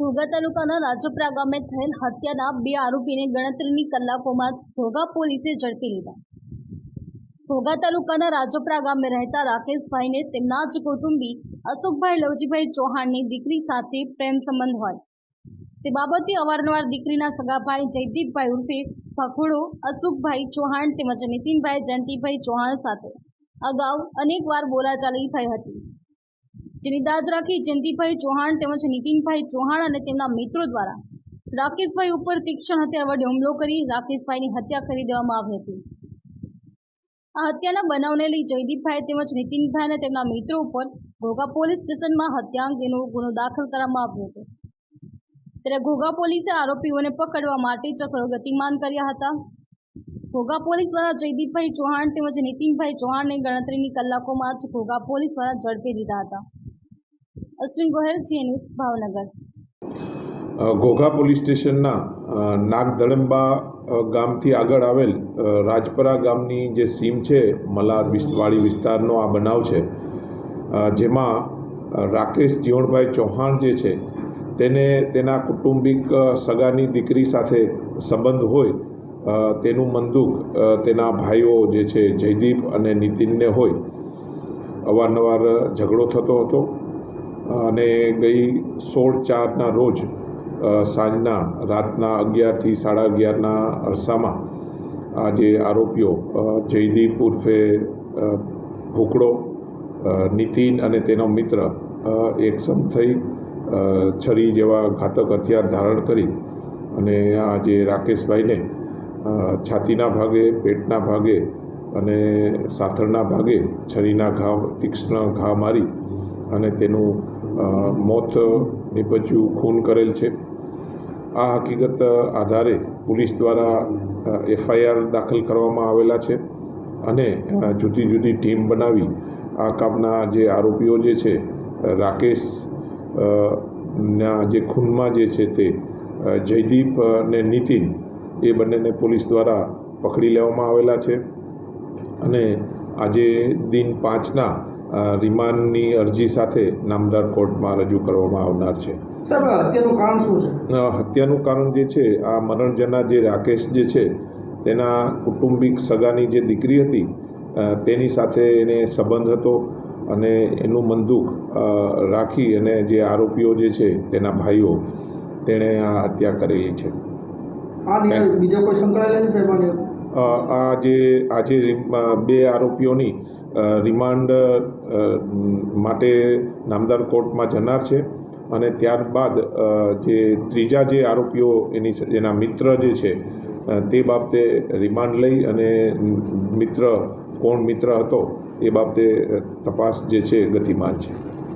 ઘોઘા તાલુકાના રાજપરા ગામે થયેલ હત્યાના બે આરોપીને ગણતરીની કલાકોમાં જ ઘોઘા પોલીસે ઝડપી લીધા. ઘોઘા તાલુકાના રાજપરા ગામે રહેતા રાકેશભાઈને તેમના જ કુટુંબી અશોકભાઈ લવજીભાઈ ચૌહાણની દીકરી સાથે પ્રેમ સંબંધ હોય. તે બાબતે અવારનવાર દીકરીના સગાભાઈ જયદીપભાઈ ઉર્ફે ભખુડો, અશોકભાઈ ચૌહાણ તેમજ નીતિનભાઈ જયંતિભાઈ ચૌહાણ સાથે અગાઉ અનેકવાર બોલાચાલી થઈ હતી. જેની દાજ રાખી જયંતિભાઈ ચૌહાણ તેમજ નીતિનભાઈ ચૌહાણ અને તેમના મિત્રો દ્વારા રાકેશભાઈ ઉપર તીક્ષ્ણ હત્યા વડે હુમલો કરી રાકેશભાઈની હત્યા કરી દેવામાં આવી હતી. આ હત્યાના બનાવને લઈ જયદીપભાઈ તેમજ નીતિનભાઈ અને તેમના મિત્રો ઉપર ઘોઘા પોલીસ સ્ટેશનમાં હત્યા અંગેનો ગુનો દાખલ કરવામાં આવ્યો હતો. ત્યારે ઘોઘા પોલીસે આરોપીઓને પકડવા માટે ચક્રો ગતિમાન કર્યા હતા. ઘોઘા પોલીસ દ્વારા જયદીપભાઈ ચૌહાણ તેમજ નીતિનભાઈ ચૌહાણને ગણતરીની કલાકોમાં જ ઘોઘા પોલીસ દ્વારા ઝડપી લીધા હતા. અશ્વિન ગોહેલ જે ન્યૂઝ ભાવનગર ઘોઘા પોલીસ સ્ટેશનના અ, નાગદળંબા ગામથી આગળ આવેલ રાજપરા ગામની જે સીમ છે મલાર વિસ- વિસ્તારનો આ બનાવ છે. જેમાં રાકેશ જીવણભાઈ ચૌહાણ જે છે તેને તેના કુટુંબિક સગાની દીકરી સાથે સંબંધ હોય તેનું મંદુક તેના ભાઈઓ જે છે જયદીપ અને નીતિનને હોય અવારનવાર ઝઘડો થતો હતો. અને ગઈ સોળ ચારના રોજ સાંજના, રાતના અગિયારથી સાડા અગિયારના અરસામાં આ જે આરોપીઓ જયદીપ ઉર્ફે ભૂકડો નીતિન અને તેનો મિત્ર એકસમ થઈ છરી જેવા ઘાતક હથિયાર ધારણ કરી અને આ જે રાકેશભાઈને છાતીના ભાગે, પેટના ભાગે અને સાથળના ભાગે છરીના ઘા, તીક્ષ્ણ ઘા મારી અને તેનું મોત નિપજ્યું, ખૂન કરેલ છે. આ હકીકત આધારે પોલીસ દ્વારા એફઆઈઆર દાખલ કરવામાં આવેલા છે અને જુદી જુદી ટીમ બનાવી આ કામના જે આરોપીઓ જે છે, રાકેશ ના જે ખૂનમાં જે છે તે જયદીપ અને નીતિન, એ બંનેને પોલીસ દ્વારા પકડી લેવામાં આવેલા છે. અને આજે દિન પાંચના રિમાન્ડની અરજી સાથે નામદાર કોર્ટમાં રજૂ કરવામાં આવનાર છે. હત્યાનું કારણ શું છે? હત્યાનું કારણ જે છે આ મરણજના જે રાકેશ જે છે તેના કુટુંબિક સગાની જે દીકરી હતી તેની સાથે એને સંબંધ હતો અને એનું બંદૂક રાખી અને જે આરોપીઓ જે છે તેના ભાઈઓ તેણે આ હત્યા કરેલી છે. આ કોઈ સંકળાયેલા છે આ જે આજે બે આરોપીઓની રિમાન્ડ માટે નામદાર કોર્ટમાં જનાર છે. અને ત્યારબાદ જે ત્રીજા જે આરોપીઓ એની એના મિત્ર જે છે તે બાબતે રિમાન્ડ લઈ અને મિત્ર, કોણ મિત્ર હતો, એ બાબતે તપાસ જે છે ગતિમાન છે.